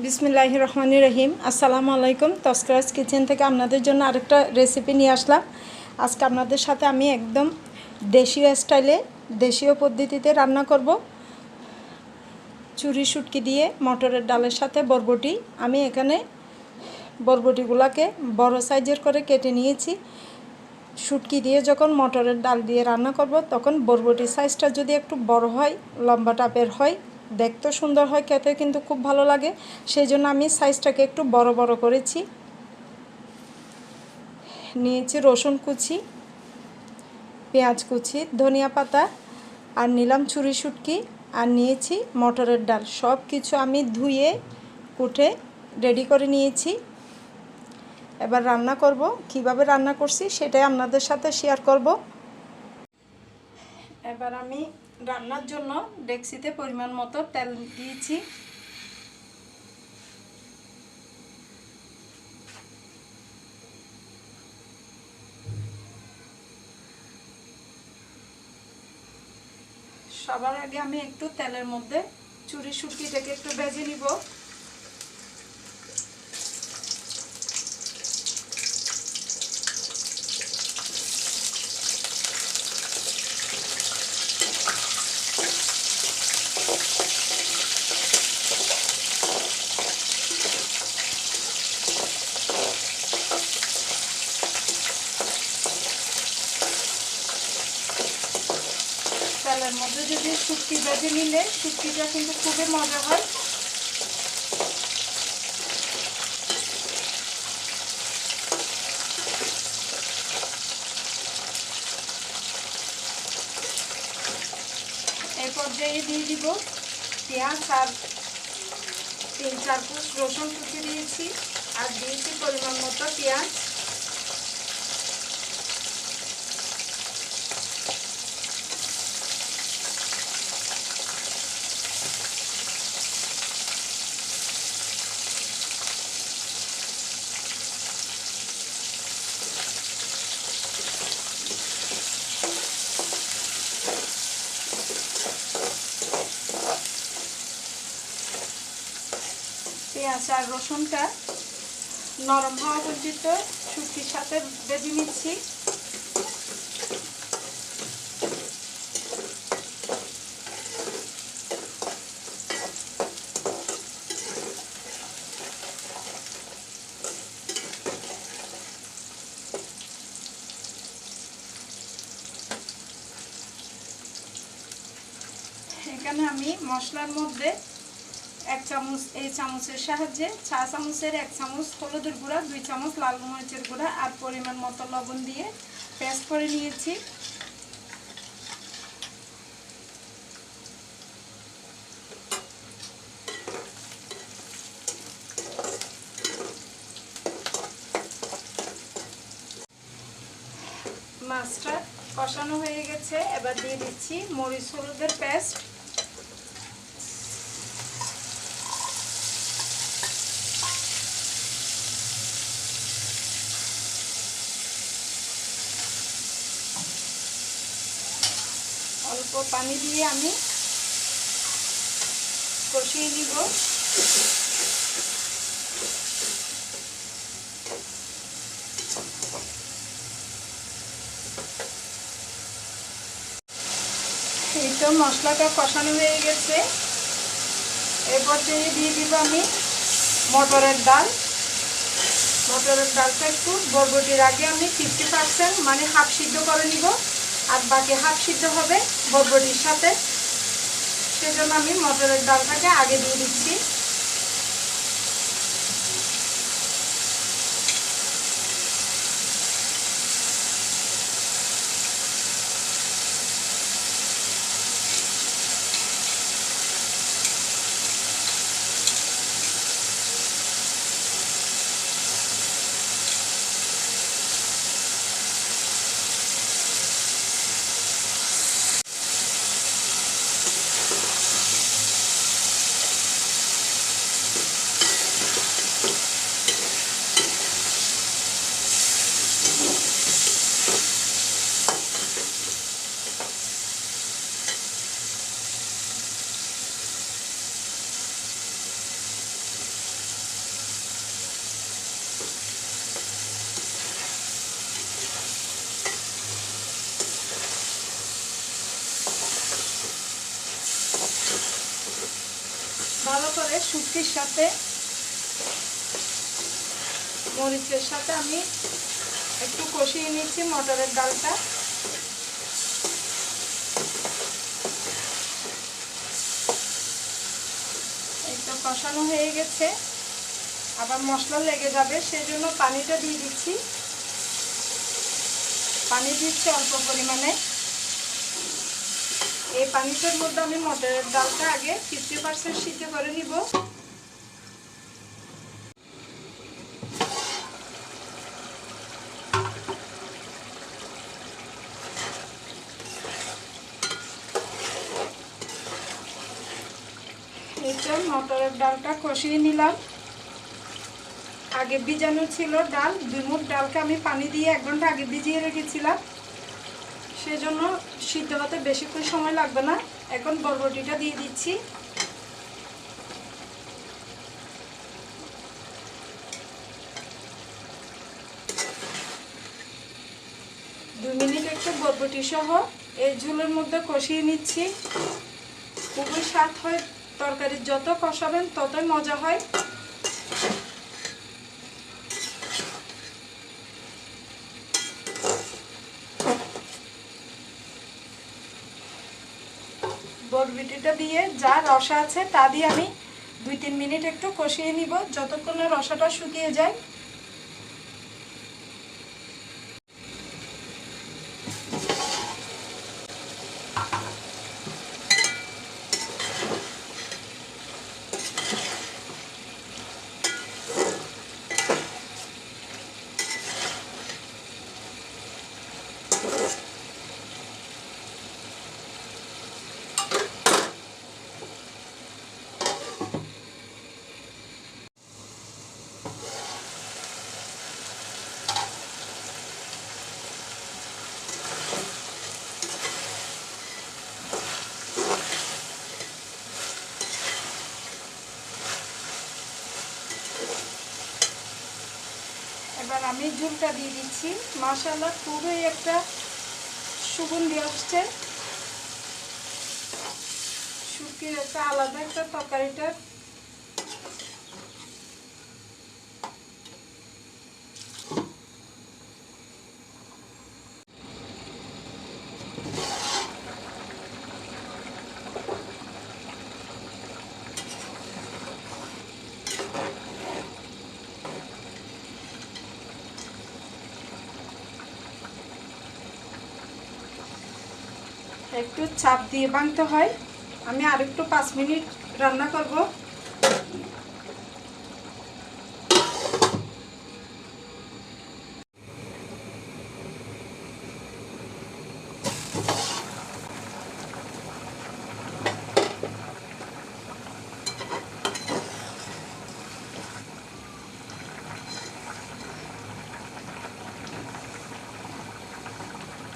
বিসমিল্লাহ রহমান রহিম। আসসালামু আলাইকুম। তস্করাজ কিচেন থেকে আপনাদের জন্য আরেকটা রেসিপি নিয়ে আসলাম। আজকে আপনাদের সাথে আমি একদম দেশীয় স্টাইলে দেশীয় পদ্ধতিতে রান্না করব। চুরি শুটকি দিয়ে মটরের ডালের সাথে বরবটি। আমি এখানে বরবটিগুলোকে বড় সাইজের করে কেটে নিয়েছি। শুটকি দিয়ে যখন মটরের ডাল দিয়ে রান্না করব, তখন বরবটির সাইজটা যদি একটু বড় হয় লম্বা টাপের হয় দেখতে সুন্দর হয়, খেতে কিন্তু খুব ভালো লাগে। সেই জন্য আমি সাইজটাকে একটু বড় বড় করেছি। নিয়েছি রসুন কুচি, পেঁয়াজ কুচি, ধনিয়া পাতা আর নিলাম ছুরি শুটকি আর নিয়েছি মটরের ডাল। সব কিছু আমি ধুয়ে, কুটে, রেডি করে নিয়েছি। এবার রান্না করব। কীভাবে রান্না করছি সেটাই আপনাদের সাথে শেয়ার করব। এবার আমি রান্নার জন্য ডেক্সিতে পরিমাণ মতো তেল দিয়েছি। সবার আগে আমি একটু তেলের মধ্যে চুরি শুটকিটাকে একটু ভেজে নিব তেলের যদি শুটকি বেজে নিলে শুটকিটা কিন্তু খুবই মজা হয়। পর্যায়ে দিয়ে দিব পেঁয়াজ আর তিন চার পুষ রসুন কুচি দিয়েছি। আর দিয়েছি পরিমাণ মতো পেঁয়াজ। পেঁয়াজ আর রসুনটা নরম হওয়া পর্যন্ত শুকির সাথে বেজে নিচ্ছি। এখানে আমি মশলার মধ্যে এক চামচ এই চামচের সাহায্যে চা চামচের এক চামচ হলুদের গুঁড়া, দুই চামচ লাল মরিচের গুঁড়া আর পরিমাণ মতো লবণ দিয়ে পেস্ট করে নিয়েছি। মাছটা কষানো হয়ে গেছে। এবার দিয়ে দিচ্ছি মরিচ হলুদের পেস্ট। অল্প পানি দিয়ে আমি কষিয়ে নিব। এই তো মশলাটা কষানো হয়ে গেছে। এ পর্যায়ে দিয়ে দিব আমি মটরের ডাল। মটরের ডালটা একটু বরবটির আগে আমি ফিফটি পার্সেন্ট মানে হাফ সিদ্ধ করে নিব। আর বাকি হাফ সিদ্ধ হবে বরবটির সাথে। সেজন্য আমি মটরের ডালটাকে আগে দিয়ে দিচ্ছি। ভালো করে শুটকির সাথে, মরিচের সাথে আমি একটু কষিয়ে নিচ্ছি মটরের ডালটা। একটু কষানো হয়ে গেছে। আবার মশলা লেগে যাবে, সেজন্য পানিটা দিয়ে দিচ্ছি। পানি দিচ্ছি অল্প পরিমাণে। এই পানিটার মধ্যে আমি মটরের ডালটা আগে ফিফটি পার্সেন্ট সিদ্ধ করে নিব। মটরের ডালটা কষিয়ে নিলাম। আগে ভিজানো ছিল ডাল, দুই ডালকে আমি পানি দিয়ে এক ঘণ্টা আগে ভিজিয়ে রেখেছিলাম। সেজন্য সিদ্ধ হতে বেশিক্ষণ সময় লাগবে না। এখন বরবটিটা দিয়ে দিচ্ছি। দুই মিনিট একটু বরবটি সহ এই ঝুলের মধ্যে কষিয়ে নিচ্ছি। খুবই স্বাদ হয় তরকারি যত কষাবেন ততই মজা হয়। বরবিটিটা দিয়ে যা রসা আছে তা দিয়ে আমি দুই তিন মিনিট একটু কষিয়ে নিব। যতক্ষণ রসাটা শুকিয়ে যায় এবার আমি ঝুলটা দিয়ে দিচ্ছি। মাসাল্লাহ খুবই একটা সুগন্ধি আসছে। শুকিয়ে একটা আলাদা একটা তরকারিটা একটু চাপ দিয়ে ভাঙতে হয়। আমি আর একটু পাঁচ মিনিট রান্না করব।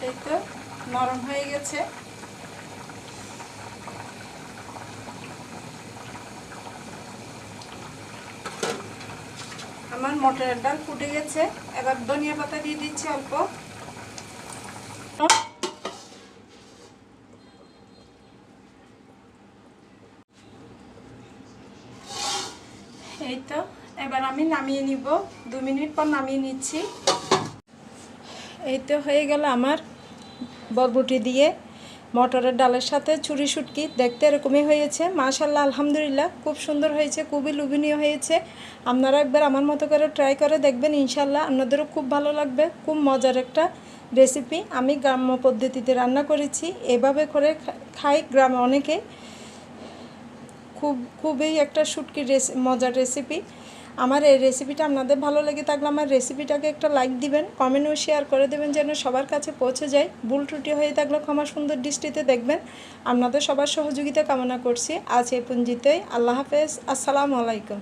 এই তো নরম হয়ে গেছে। মটরের ডাল ফুটে গেছে। এবার ধনিয়া পাতা দিয়ে দিচ্ছি অল্প। এই তো, এবার আমি নামিয়ে নিব। দু মিনিট পর নামিয়ে নিচ্ছি। এই তো হয়ে গেল আমার বরবটি দিয়ে। মটরের ডালের সাথে চুরি শুটকি দেখতে এরকমই হয়েছে। মাশাল্লাহ আলহামদুলিল্লাহ, খুব সুন্দর হয়েছে, খুবই লোভনীয় হয়েছে। আপনারা একবার আমার মতো করে ট্রাই করে দেখবেন ইনশাল্লাহ আপনাদেরও খুব ভালো লাগবে। খুব মজার একটা রেসিপি আমি গ্রাম্য পদ্ধতিতে রান্না করেছি, এভাবে করে খাই গ্রামে অনেকে। খুব, খুবই একটা শুটকি রেসি মজার রেসিপি আমার এই রেসিপিটা আপনাদের ভালো লেগে থাকলে আমার রেসিপিটাকে একটা লাইক দিবেন কমেন্টও শেয়ার করে দেবেন যেন সবার কাছে পৌঁছে যায়। ভুল ত্রুটি হয়ে থাকলে ক্ষমা সুন্দর দৃষ্টিতে দেখবেন। আপনাদের সবার সহযোগিতা কামনা করছি। আজ এই পুঞ্জিতেই আল্লাহ হাফেজ। আসসালামু আলাইকুম।